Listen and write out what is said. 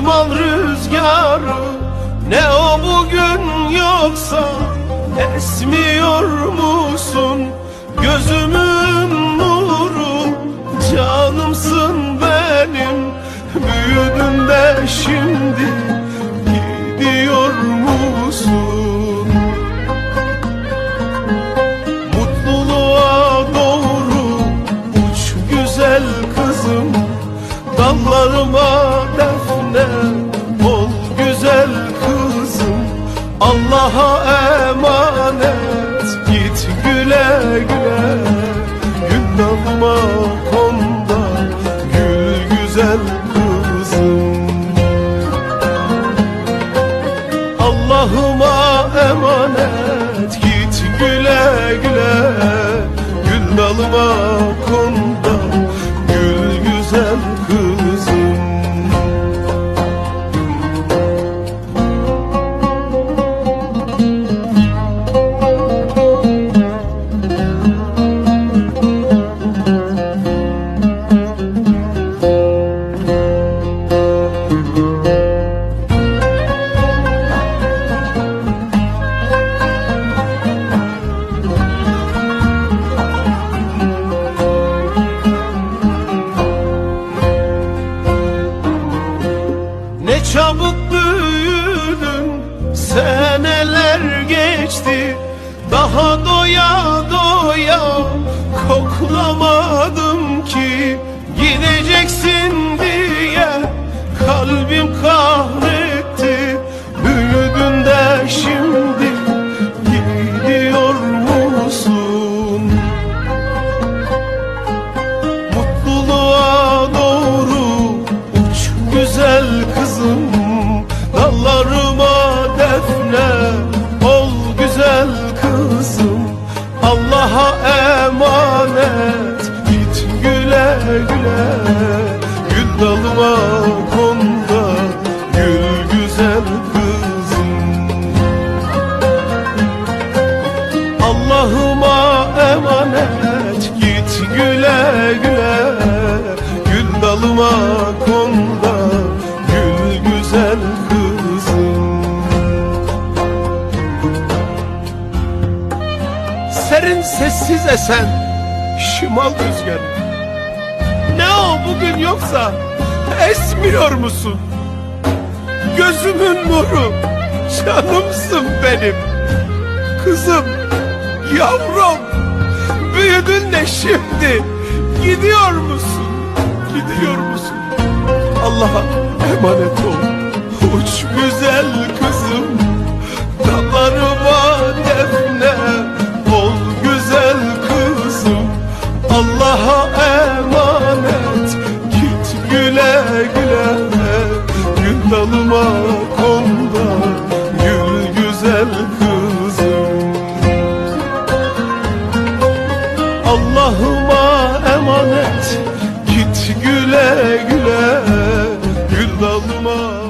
Şimal rüzgarı. Ne o bugün yoksa Esmiyor musun? Gözümün nuru Canımsın benim. Büyüdün de şimdi Gidiyor musun? Mutluluğa doğru uç güzel kızım. Dallarıma Allah'a emanet. Git güle güle. Gül dalma konda. Gül güzel kızım. Allah'ıma emanet. Git güle güle. Gül dalıma konda Ne çabuk büyüdün Seneler geçti. Daha doya doya Koklamadım ki Gideceksin diye Kalbim kahretti emanet. Git güle güle Gül dalıma konda gül güzel kızım. Allah'ıma emanet. Git güle güle Gül dalıma konda gül güzel kızım sessiz esen şimal rüzgarı Ne o bugün yoksa esmiyor musun? Gözümün nuru canımsın benim Kızım, yavrum, büyüdün de şimdi gidiyor musun? Gidiyor musun? Allah'a emanet ol. Uç güzel kızım, dalıma konda gül güzel kızım. Allah'ıma emanet git güle güle Gül dalıma